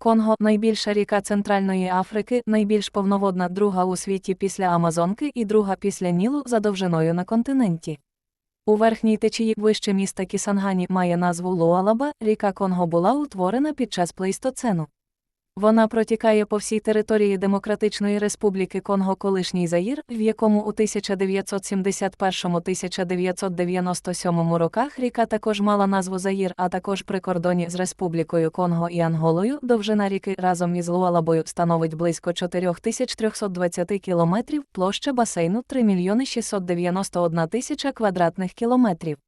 Конго найбільша ріка Центральної Африки, найбільш повноводна друга у світі після Амазонки і друга після Нілу за довжиною на континенті. У верхній течії вище міста Кісангані має назву Луалаба, ріка Конго була утворена під час плейстоцену. Вона протікає по всій території Демократичної Республіки Конго колишній Заїр, в якому у 1971-1997 роках ріка також мала назву Заїр, а також при кордоні з Республікою Конго і Анголою довжина ріки разом із Луалабою становить близько 4320 кілометрів, площа басейну 3 мільйони 691 тисяча квадратних кілометрів.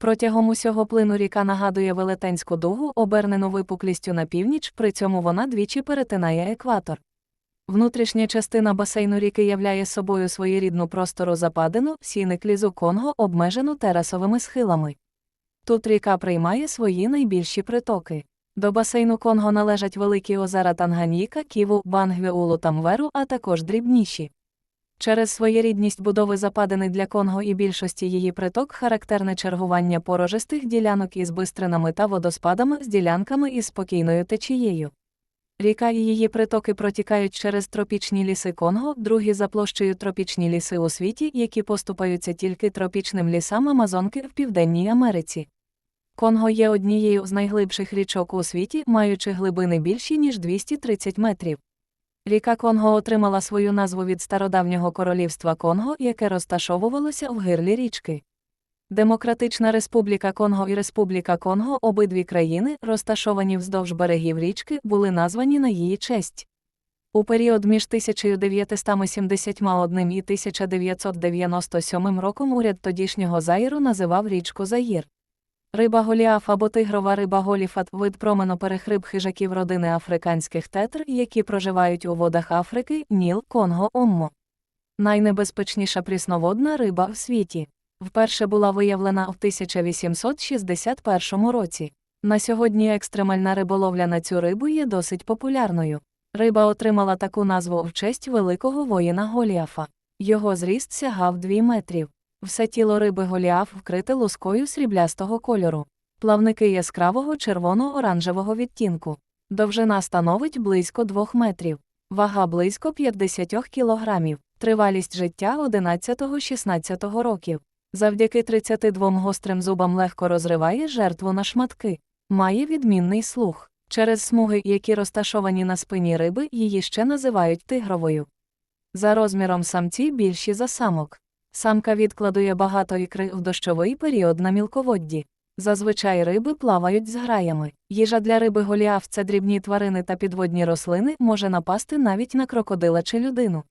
Протягом усього плину ріка нагадує велетенську дугу, обернену випуклістю на північ, при цьому вона двічі перетинає екватор. Внутрішня частина басейну ріки являє собою своєрідну простору западину, сіник лізу Конго, обмежену терасовими схилами. Тут ріка приймає свої найбільші притоки. До басейну Конго належать великі озера Танганіка, Ківу, Бангвіулу та Мверу, а також дрібніші. Через своєрідність будови западини для Конго і більшості її приток характерне чергування порожистих ділянок із бистринами та водоспадами з ділянками із спокійною течією. Ріка і її притоки протікають через тропічні ліси Конго, другі за площею тропічні ліси у світі, які поступаються тільки тропічним лісам Амазонки в Південній Америці. Конго є однією з найглибших річок у світі, маючи глибини більші, ніж 230 метрів. Ріка Конго отримала свою назву від стародавнього королівства Конго, яке розташовувалося в гирлі річки. Демократична Республіка Конго і Республіка Конго, обидві країни, розташовані вздовж берегів річки, були названі на її честь. У період між 1971 і 1997 роком уряд тодішнього Заїру називав річку Заїр. Риба голіаф або тигрова риба голіфат вид променоперехриб хижаків родини африканських тетр, які проживають у водах Африки, Ніл, Конго, Оммо. Найнебезпечніша прісноводна риба в світі. Вперше була виявлена в 1861 році. На сьогодні екстремальна риболовля на цю рибу є досить популярною. Риба отримала таку назву в честь великого воїна Голіафа. Його зріст сягав 2 метрів. Все тіло риби Голіаф вкрите лускою сріблястого кольору. Плавники яскравого червоно-оранжевого відтінку. Довжина становить близько 2 метрів. Вага близько 50 кілограмів. Тривалість життя 11-16 років. Завдяки 32 гострим зубам легко розриває жертву на шматки. Має відмінний слух. Через смуги, які розташовані на спині риби, її ще називають тигровою. За розміром самці більші за самок. Самка відкладує багато ікри в дощовий період на мілководді. Зазвичай риби плавають з граями. Їжа для риби голіаф це дрібні тварини та підводні рослини може напасти навіть на крокодила чи людину.